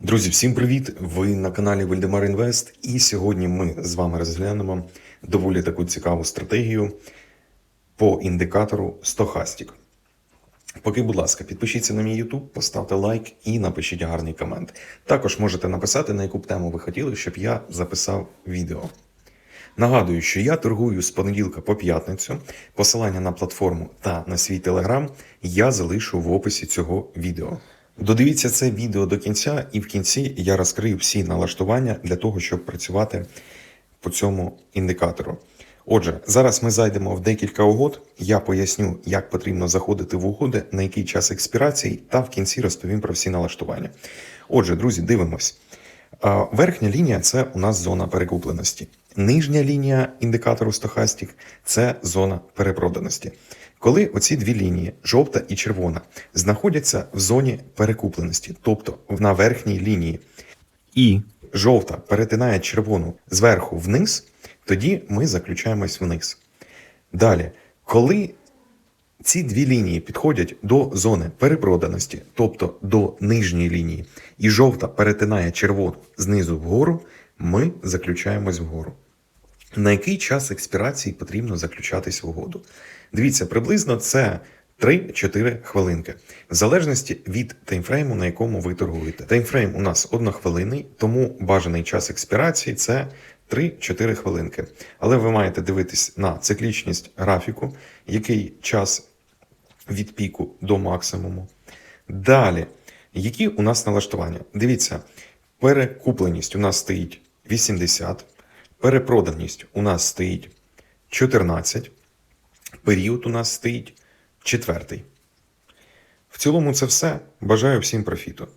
Друзі, всім привіт! Ви на каналі Вальдемар Інвест, і сьогодні ми з вами розглянемо доволі таку цікаву стратегію по індикатору Stochastic. Поки, будь ласка, підпишіться на мій YouTube, поставте лайк і напишіть гарний комент. Також можете написати, на яку б тему ви хотіли, щоб я записав відео. Нагадую, що я торгую з понеділка по п'ятницю. Посилання на платформу та на свій телеграм я залишу в описі цього відео. Додивіться це відео до кінця, і в кінці я розкрию всі налаштування для того, щоб працювати по цьому індикатору. Отже, зараз ми зайдемо в декілька угод. Я поясню, як потрібно заходити в угоди, на який час експірації, та в кінці розповім про всі налаштування. Отже, друзі, дивимось. Верхня лінія це у нас зона перекупленості. Нижня лінія індикатору Stochastic – це зона перепроданості. Коли оці дві лінії, жовта і червона, знаходяться в зоні перекупленості, тобто на верхній лінії, і жовта перетинає червону зверху вниз, тоді ми заключаємось вниз. Далі, коли ці дві лінії підходять до зони перепроданості, тобто до нижньої лінії, і жовта перетинає червону знизу вгору, ми заключаємось вгору. На який час експірації потрібно заключатись в угоду? Дивіться, приблизно це 3-4 хвилинки, в залежності від таймфрейму, на якому ви торгуєте. Таймфрейм у нас однохвилинний, тому бажаний час експірації це 3-4 хвилинки. Але ви маєте дивитись на циклічність графіку, який час від піку до максимуму. Далі, які у нас налаштування? Дивіться, перекупленість у нас стоїть 80, перепроданість у нас стоїть 14, період у нас стоїть четвертий. В цілому це все. Бажаю всім профіту.